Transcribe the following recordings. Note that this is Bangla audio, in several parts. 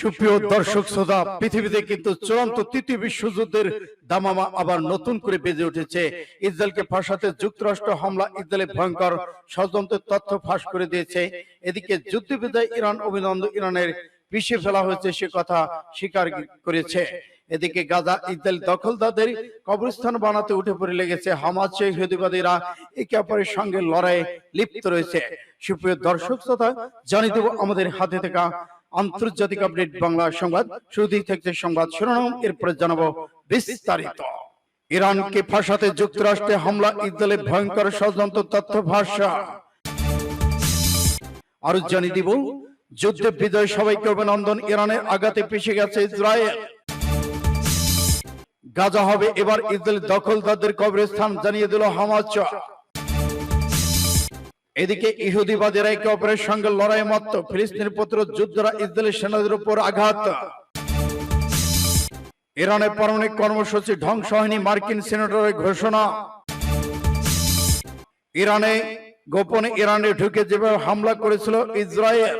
সুপ্রিয় দর্শক শ্রোতা, পৃথিবীতে কিন্তু চূড়ান্ত তৃতীয় বিশ্বযুদ্ধের দামামা আবার নতুন করে বেজে উঠেছে। ইসরায়েলকে ফাঁসাতে যুক্তরাষ্ট্র হামলা, ইসরায়েলের ভয়ঙ্কর ষড়যন্ত্রের তথ্য ফাঁস করে দিয়েছে। এদিকে যুদ্ধবিদায় ইরান অভিনন্দন ইরানের পিছিয়ে ফেলা হয়েছে সে কথা স্বীকার করেছে। এদিকে গাজা ইসরায়েল দখলদারদের কবরস্থান বানাতে উঠে পড়ে লেগেছে হামাজ ইহুদিবাদীরা একে অপরের সঙ্গে লড়াইয়ে লিপ্ত রয়েছে। সুপ্রিয় দর্শক শ্রোতা, জানিয়ে দেব আমাদের হাতে থাকা আন্তর্জাতিক আপডেট বাংলা সংবাদ। শুরুতেই থাকছে সংবাদ শিরোনাম। এরপরে জানাব বিস্তারিত। ইরানকে ফাঁসাতে যুক্তরাষ্ট্রে হামলা। ইসরায়েলের ভয়ঙ্কর ষড়যন্ত্র তথ্য ভাষা। আরও জানিয়ে দিব যুদ্ধে বিজয় সবাইকে অভিনন্দন ইরানের আঘাতে পিছিয়ে গেছে ইসরায়েল। গাজা হবে। এবার ইসরায়েল দখলদারদের কবরস্থান জানিয়ে দিল হামাজ এদিকে ইহুদিবাদীরা একে অপরের সঙ্গে লড়াই মত্ত ফিলিস্তিনের পুত্র যুদ্ধরা ইসরায়েলের সেনাদের উপর আঘাত। ইরানের পারমাণবিক কর্মসূচি ধ্বংস হয়নি মার্কিন সেনেটরের ঘোষণা। ইরানে গোপনে ইরানে ঢুকে যেভাবে হামলা করেছিল ইসরায়েল।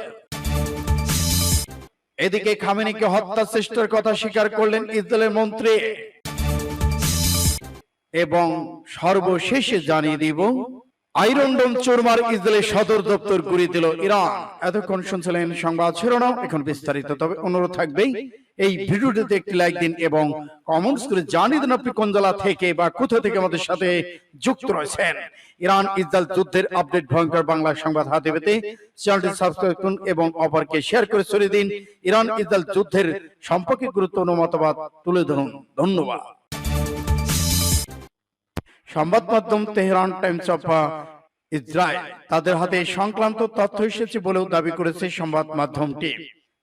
এদিকে খামেনিকে হত্যা চেষ্টার কথা স্বীকার করলেন ইসরায়েলের মন্ত্রী। এবং সর্বশেষে জানিয়ে দিব আইরন ডোম চোরমার ইসরায়েলের সদর দপ্তর গুড়ি দিল ইরান। এতক্ষণ শুনছিলেন সংবাদ শিরোনাম, এখন বিস্তারিত। তবে অনুরোধ থাকবেই, এই ভিডিওটিতে একটি লাইক দিন এবং কমেন্টস করে জানিয়ে দিন আপনি কোন জেলা থেকে বা কোথা থেকে আমাদের সাথে যুক্ত রয়েছেন। ইরান ইসরায়েল যুদ্ধের আপডেট, ভয়ঙ্কর বাংলা সংবাদ হাতে পেতে চ্যানেলটি সাবস্ক্রাইব করুন এবং অপরকে শেয়ার করে ছড়িয়ে দিন। ইরান ইসরায়েল যুদ্ধের সম্পর্কে গুরুত্বপূর্ণ মতবাদ তুলে ধরুন। ধন্যবাদ। সংবাদ মাধ্যম তেহরান টাইমস অফ ইসরায়েল। তাদের হাতে সংক্রান্ত তথ্য এসেছে বলেও দাবি করেছে সংবাদ মাধ্যমটি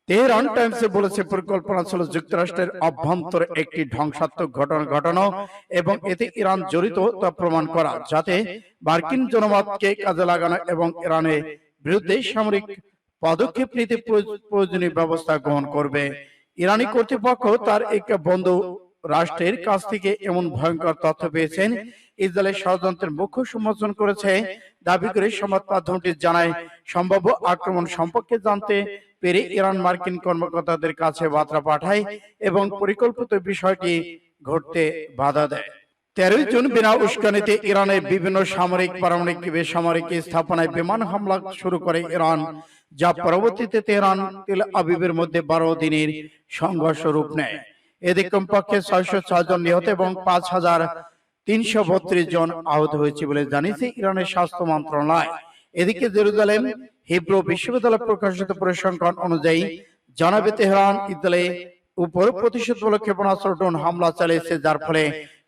তেহরান টাইমসে বলেছে, পরিকল্পনা ছিল যুক্তরাষ্ট্রের অভ্যন্তরে একটি ধ্বংসাত্মক ঘটনা ঘটানো এবং এতে ইরান জড়িত তা প্রমাণ করা, যাতে মার্কিন জনমতকে কাজে লাগানো এবং ইরানের বিরুদ্ধে সামরিক পদক্ষেপ নিতে প্রয়োজনীয় ব্যবস্থা গ্রহণ করবে। ইরানি কর্তৃপক্ষ তার এক বন্ধু রাষ্ট্রের কাছ থেকে এমন ভয়ঙ্কর তথ্য পেয়েছেন ইসরায়েলের ষড়যন্ত্রের মুখ্য সমর্থন করেছে। দাবি করে সংবাদ মাধ্যমটি জানায়, সম্ভাব্য আক্রমণ সম্পর্কে জানতে পেরে ইরান মার্কিন কর্মকর্তাদের কাছে বার্তা পাঠায় এবং পরিকল্পিত বিষয়টি ঘটতে বাধা দেয়। তেরোই জুন বিনা উস্কানিতে ইরানের বিভিন্ন সামরিক, পারমাণবিক, বেসামরিক স্থাপনায় বিমান হামলা শুরু করে ইরান, যা পরবর্তীতে তেহরান, তেল আবিবের মধ্যে বারো দিনের সংঘর্ষ রূপ নেয়। এদিকে কমপক্ষে ছয়শো ছয় জন নিহত এবং পাঁচ হাজার তিনশো বত্রিশ জন আহত হয়েছে বলে জানিয়েছে ইরানের স্বাস্থ্য মন্ত্রণালয়। এদিকে জেরুজালেম হিব্রু বিশ্ববিদ্যালয় প্রকাশিত পরিসংখ্যান অনুযায়ী জানাবে তেহরান ইসরায়েলে উপর প্রতিশোধমূলক ক্ষেপণাস্ত্র ড্রোন হামলা চালিয়েছে যার ফলে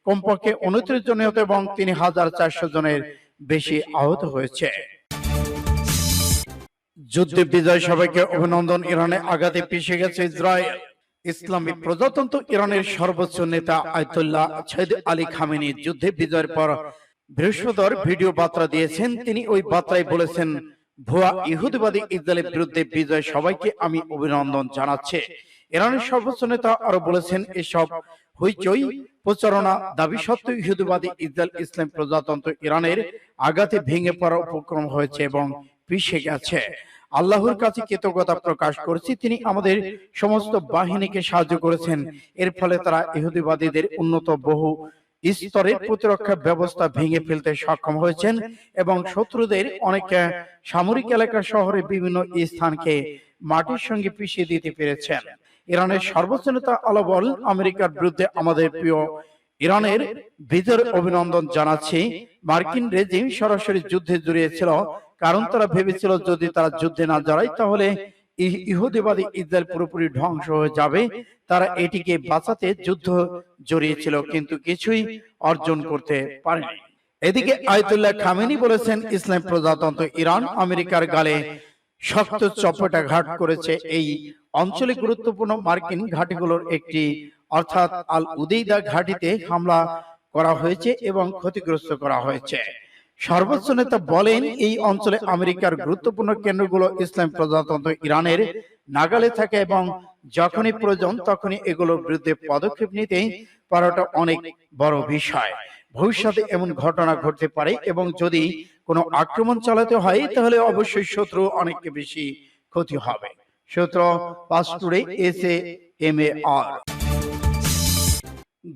কমপক্ষে উনত্রিশ জন নিহত এবং তিন হাজার চারশো জনের বেশি আহত হয়েছে। যুদ্ধে বিজয় সবাইকে অভিনন্দন। ইরানে আঘাতে পিছিয়ে গেছে ইসরায়েল। ইসলামী প্রজাতন্ত্র ইরানের সর্বোচ্চ নেতা আয়তুল্লাহ সৈয়দ আলী খামেনি যুদ্ধে বিজয়ের পর বৃহস্পতিবার ভিডিও বার্তা দিয়েছেন তিনি ওই বার্তায় বলেছেন ভুয়া ইহুদিবাদী ইসরায়েলের বিরুদ্ধে বিজয় সবাইকে আমি অভিনন্দন জানাচ্ছি। ইরানের সর্বোচ্চ নেতা আরও বলেছেন এসব হইচই প্রচারণা দাবি সত্ত্বেও ইহুদিবাদী ইসরায়েল ইসলাম প্রজাতন্ত্র ইরানের আঘাতে ভেঙে পড়ার উপক্রম হয়েছে এবং পিছিয়ে গেছে। আল্লাহর কাছে কৃতজ্ঞতা প্রকাশ করেছি তিনি আমাদের সমস্ত বাহিনীকে সাহায্য করেছেন। এর ফলে তারা ইহুদিবাদীদের উন্নত বহু স্তরের প্রতিরক্ষা ব্যবস্থা ভেঙে ফেলতে সক্ষম হয়েছেন এবং শত্রুদের অনেক সামরিক এলাকা শহরে বিভিন্ন স্থানকে মাটির সঙ্গে পিছিয়ে দিতে পেরেছেন। ইরানের সর্বোচ্চ নেতা আলাবল আমেরিকার বিরুদ্ধে আমাদের প্রিয় ইরানের বিজয়ের অভিনন্দন জানাচ্ছি। মার্কিন রেজিম সরাসরি যুদ্ধে জড়িয়েছিল। কারণ তারা ভেবেছিল যদি তারা যুদ্ধে না জড়ায় তাহলে ইহুদিবাদী ইসরায়েল পুরোপুরি ধ্বংস হয়ে যাবে। তারা এটিকে বাঁচাতে যুদ্ধ জড়িয়েছিল কিন্তু কিছুই অর্জন করতে পারেনি। এদিকে আয়তুল্লাহ খামেনি বলেছেন ইসলাম প্রজাতন্ত্র ইরান আমেরিকার গালে শক্ত চপটা ঘাট করেছে এই অঞ্চলে গুরুত্বপূর্ণ মার্কিন ঘাটিগুলোর একটি অর্থাৎ আল উদেইদা ঘাটিতে হামলা করা হয়েছে এবং ক্ষতিগ্রস্ত করা হয়েছে। সর্বোচ্চ নেতা বলেন এই অঞ্চলে আমেরিকার গুরুত্বপূর্ণ কেন্দ্রগুলো ইসলাম প্রজাতন্ত্র ইরানের নাগালে থাকে এবং যখনই প্রয়োজন তখনই এগুলোর বিরুদ্ধে পদক্ষেপ নিতে পারাটা অনেক বড় বিষয়। ভবিষ্যতে এমন ঘটনা ঘটতে পারে এবং যদি কোনো আক্রমণ চালাতে হয় তাহলে অবশ্যই শত্রু অনেক বেশি ক্ষতি হবে। সূত্র পাস্টুরে এস এম এ আর।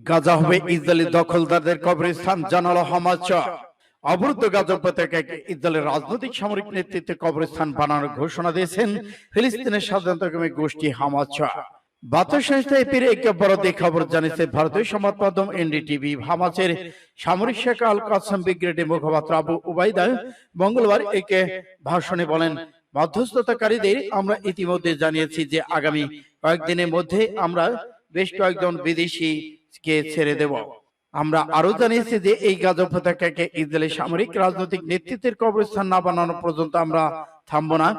গাজা হবে ইসরায়েলি দখলদারদের কবরস্থান জানালো হামাজ অবরুদ্ধ গাজা ইসরায়েলের রাজনৈতিক সামরিক নেতৃত্বে কবরস্থান বানানোর ঘোষণা দিয়েছেন ফিলিস্তিনের স্বাধীনতাকামী গোষ্ঠী হামাজ বার্তা সংস্থা এপির খবর জানিয়েছে ভারতীয় সংবাদ মাধ্যম এনডিটিভি সামরিক আল কাসম ব্রিগেডের মুখপাত্র আবু উবাইদা মঙ্গলবার একে ভাষণে বলেন, মধ্যস্থতাকারীদের আমরা ইতিমধ্যে জানিয়েছি যে আগামী কয়েকদিনের মধ্যে আমরা বেশ কয়েকজন বিদেশি কে ছেড়ে দেব। আমরা আরও জানিয়েছি যে এই গাজা উপত্যকাকে ইসরায়েলের সামরিক রাজনৈতিক নেতৃত্বের কবরস্থান না বানানো পর্যন্ত আমরা থামবো না।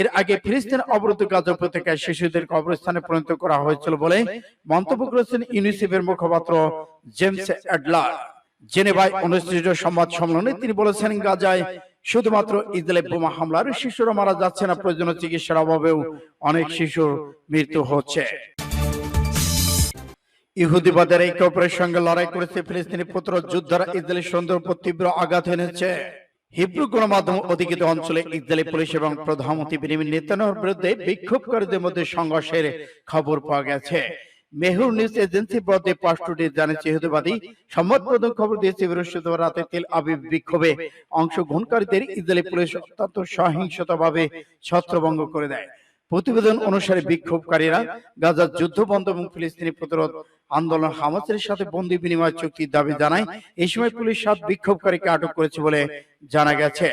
এর আগে ফিলিস্তিন অবরুদ্ধ গাজা উপত্যকায় শিশুদের কবরস্থানে পরিণত করা হয়েছিল বলে মন্তব্য করেছেন ইউনিসেফের মুখপাত্র জেমস অ্যাডলার। জেনেভায় অনুষ্ঠিত সংবাদ সম্মেলনে তিনি বলেছেন গাজায় শুধুমাত্র ইসরায়েলের বোমা হামলার শিশুরা মারা যাচ্ছে না প্রয়োজনীয় চিকিৎসার অভাবেও অনেক শিশুর মৃত্যু হচ্ছে। ইহুদিবাদের এই কপরের সঙ্গে লড়াই করেছে ফিলিস্তিনি পুত্র যোদ্ধারা ইসরায়েলের সৌন্দর্য উপর তীব্র আঘাত এনেছে। হিব্রু গণমাধ্যম অধিকৃত অঞ্চলে ইসরায়েলি পুলিশ এবং প্রধানমন্ত্রী বেনিমিন নেতানিয়াহুর বিরুদ্ধে বিক্ষোভকারীদের মধ্যে সংঘর্ষের খবর পাওয়া গেছে। মেহুর নিউজ এজেন্সি পদে পাস্টুডে জানিয়েছে, ইহুদিবাদী প্রধান খবর দিয়েছে, বৃহস্পতিবার রাতে তেল আবিব বিক্ষোভে অংশগ্রহণকারীদের ইসরায়েলি পুলিশ অত্যন্ত সহিংসতভাবে ছত্রভঙ্গ করে দেয়। প্রতিবেদন অনুসারে বিক্ষোভকারীরা গাজার যুদ্ধ বন্ধ এবং ফিলিস্তিনি প্রতিরোধ আন্দোলন হামাসের সাথে বন্দি বিনিময় চুক্তির দাবি জানায়। এই সময় পুলিশ সাত বিক্ষোভকারীকে আটক করেছে বলে জানা গেছে।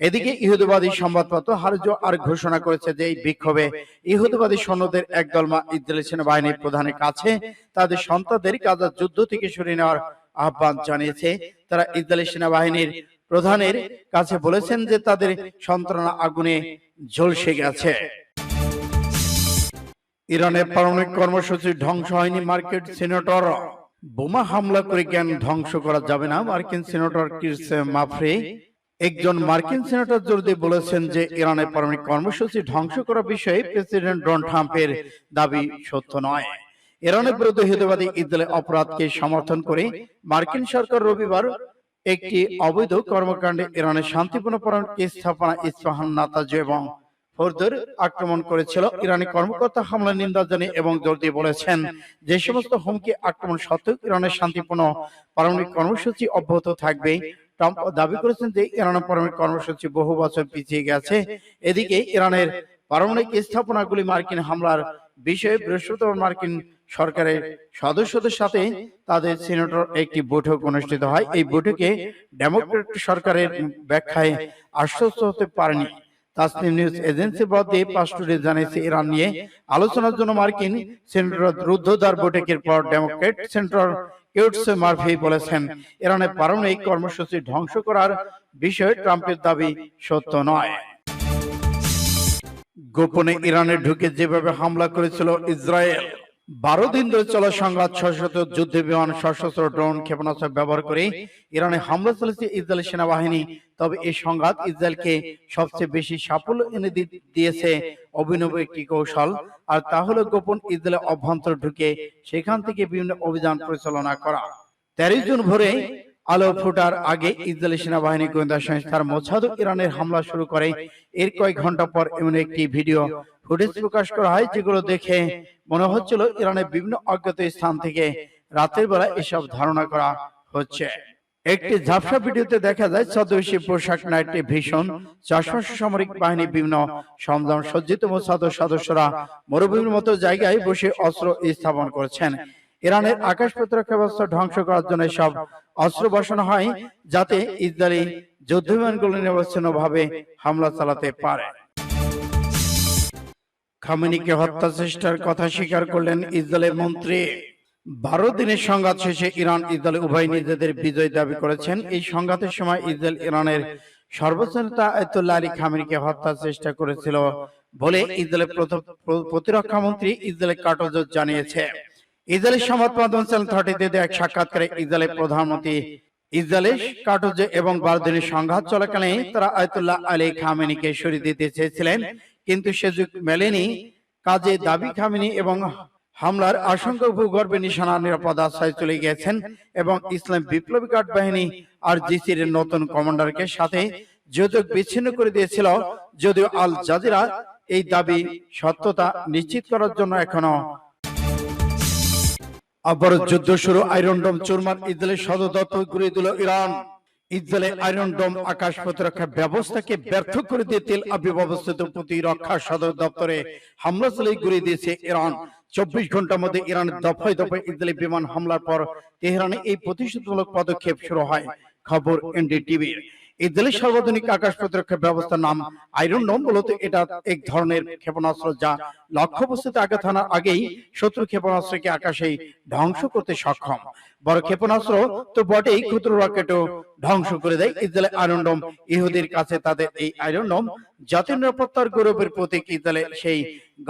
এদিকে ইহুদিবাদী সংবাদপত্র হারজো আর ঘোষণা করেছে যে এই বিক্ষোভে ইহুদিবাদী সৈন্যদের একদল মা ইসরায়েলি সেনাবাহিনীর প্রধানের কাছে তাদের সন্তানদের গাজার যুদ্ধ থেকে সরিয়ে নেওয়ার আহ্বান জানিয়েছে। তারা ইসরায়েলি সেনাবাহিনীর প্রধানের কাছে বলেছেন যে তাদের সন্তানরা আগুনে ঝলসে গেছে। ইরানের পারমাণবিক কর্মসূচি ধ্বংস হয়নি মার্কেট সিনেটর। বোমা হামলা করে জ্ঞান ধ্বংস করা যাবে না মার্কিন সিনেটর কিরস মাফরে। একজন মার্কিন সিনেটর জোর দিয়ে বলেছেন যে ইরানের পারমাণবিক কর্মসূচি ধ্বংস করার বিষয়ে প্রেসিডেন্ট ডোনাল্ড ট্রাম্পের দাবি সত্য নয়। ইরানের বিরুদ্ধে হিতবাদী ইসরায়েলের অপরাধকে সমর্থন করে মার্কিন সরকার রবিবার একটি অবৈধ কর্মকাণ্ডে ইরানের শান্তিপূর্ণ পরমাণু স্থাপনা ইস্পাহান নাতাজ এবং ফোরদের আক্রমণ করেছিল। ইরানি কর্মকর্তা হামলা নিন্দা জানিয়ে এবং জোর দিয়ে বলেছেন, যে সমস্ত হুমকি আক্রমণ সত্ত্বেও ইরানের শান্তিপূর্ণ পারমাণবিক কর্মসূচি অব্যাহত থাকবে। ট্রাম্প দাবি করেছেন যে ইরানের পারমাণবিক কর্মসূচি বহু বছর পিছিয়ে গেছে। এদিকে ইরানের পারমাণবিক স্থাপনাগুলি মার্কিন হামলার বিষয়ে বৃহস্পতিবার মার্কিন সরকারের সদস্যদের সাথে তাদের সিনেটর একটি বৈঠক অনুষ্ঠিত হয়। এই বৈঠকে ডেমোক্রেট সরকারের ব্যাখ্যায় আশ্বস্ত হতে পারেনি। তাসনিম নিউজ এজেন্সি বদে পাস্টুরে জানিয়েছে ইরান নিয়ে। আলোচনার জন্য মার্কিন সেনেটর রুদ্ধদ্বার বৈঠকের পর ডেমোক্রেট সেন্ট্রাল কেউটস মার্ফি বলেছেন ইরানের পারমাণবিক কর্মসূচি ধ্বংস করার বিষয়ে ট্রাম্পের দাবি সত্য নয়। গোপনে ইরানে ঢুকে যেভাবে হামলা করেছিল ইসরায়েল বারো দিন ধরে চলা সংঘাত সশস্ত্র যুদ্ধ বিমান সশস্ত্র ড্রোন ক্ষেপণাস্ত্র ব্যবহার করে ইরানে হামলা চলেছে ইসরায়েল সেনাবাহিনী। তবে এই সংঘাত ইসরায়েলকে সবচেয়ে বেশি সাফল্য এনে দিয়েছে অভিনব একটি কৌশল। আর তা হলো গোপন ইসরায়েলের অভ্যন্তর ঢুকে সেখান থেকে বিভিন্ন অভিযান পরিচালনা করা। তেরোই জুন ভোরে আলো ফোটার আগে ইসরায়েলি সেনাবাহিনী গোয়েন্দা সংস্থার মোসাদ ইরানের হামলা শুরু করে। এর কয়েক ঘণ্টা পর এমন একটি ভিডিও ফুটেজ প্রকাশ করা হয় যেগুলো দেখে মনে হচ্ছিল ইরানের বিভিন্ন অজ্ঞাত স্থান থেকে রাতের বেলা এসব ধারণা করা হচ্ছে। একটি ঝাপসা ভিডিওতে দেখা যায় ছদ্মবেশী পোশাক নাইটে ভীষণ চাষবাস সামরিক বাহিনী বিভিন্ন সরঞ্জাম সজ্জিত মোসাদ সদস্যরা মরুভূমির মতো জায়গায় বসে অস্ত্র স্থাপন করেছেন। ইরানের আকাশ প্রতিরক্ষা ব্যবস্থা ধ্বংস করার জন্য সব অস্ত্র বসানো হয় যাতে ইসরায়েলি যুদ্ধ বিমানগুলো নিরবচ্ছিন্ন হামলা চালাতে পারে। খামেনিকে হত্যা চেষ্টার কথা স্বীকার করলেন ইসরায়েলের মন্ত্রী। বারো দিনের সংঘাত শেষে ইরান ইসরায়েল উভয় নিজেদের বিজয় দাবি করেছেন। এই সংঘাতের সময় ইসরায়েল ইরানের সর্বোচ্চ নেতা আয়তুল্লাহ আলী খামেনিকে হত্যার চেষ্টা করেছিল বলে ইসরায়েলের প্রথম প্রতিরক্ষা মন্ত্রী ইসরায়েলের কাটোজ জানিয়েছে। ইসরায়েলের সংবাদ মাধ্যম চ্যানেল থার্টিতে এক সাক্ষাৎকারে ইসরায়েলের প্রধানমন্ত্রী ইসরায়েলের কাটোজে এবং বারো দিনের সংঘাত চলাকালে তারা আয়তুল্লাহ আলী খামেনিকে সরিয়ে দিতে চেয়েছিলেন কিন্তু সুযোগ মেলেনি। কাজে দাবি খামেনি এবং হামলার আশঙ্কা ভূগর্ভে নিশানা নিরাপদ আশ্রয় চলে গিয়েছেন এবং ইসলাম বিপ্লবী গার্ড বাহিনী আর জিসির নতুন কমান্ডারকে সাথে যোগাযোগ বিচ্ছিন্ন করে দিয়েছিল যদিও আল জাজিরা এই দাবি সত্যতা নিশ্চিত করার জন্য এখনও আবার যুদ্ধ শুরু আয়রন ডোম চুরমার ইসরায়েলের সদর দপ্তর ঘুরিয়ে দিল ইরান। ইসরায়েলের আয়রন ডোম আকাশ প্রতিরক্ষা ব্যবস্থাকে ব্যর্থ করে দিয়ে তেল আবিব অবস্থিত প্রতিরক্ষা সদর দপ্তরে হামলা চালিয়ে ঘুরিয়ে দিয়েছে ইরান। চব্বিশ ঘণ্টার মধ্যে ইরানের দফায় দফায় ইসরায়েলি বিমান হামলার পর তেহরানে এই প্রতিশোধমূলক পদক্ষেপ শুরু হয় খবর এনডিটিভির। ইসরায়েলের সর্বাধুনিক আকাশ প্রতিরক্ষা ব্যবস্থার নাম আইরন ডোম মূলত এটা এক ধরনের ক্ষেপণাস্ত্র যা লক্ষ্যবস্তুতে আঘাত হানার আগেই শত্রু ক্ষেপণাস্ত্রকে আকাশেই ধ্বংস করতে সক্ষম। বড় ক্ষেপণাস্ত্র তো বটেই ক্ষুদ্র রকেটও ধ্বংস করে দেয় ইসরায়েলের আয়রন ডোম ইহুদির কাছে তাদের এই আয়রন ডোম জাতীয় নিরাপত্তার গৌরবের প্রতীক ইসরায়েলের সেই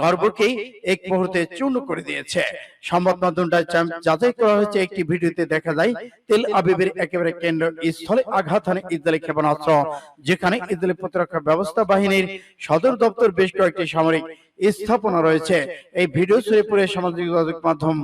গর্বকেই এক মুহূর্তে চূর্ণ করে দিয়েছে। সংবাদ মাধ্যমটা যাচাই করা হয়েছে একটি ভিডিওতে দেখা যায় তেল আবিবের একেবারে কেন্দ্র স্থলে আঘাত হানে ইসরায়েলি ক্ষেপণাস্ত্র যেখানে ইসরায়েলি প্রতিরক্ষা ব্যবস্থা বাহিনীর সদর দপ্তর বেশ কয়েকটি সামরিক স্থাপনা রয়েছে। এই ভিডিও পড়ে সামাজিক যোগাযোগ মাধ্যম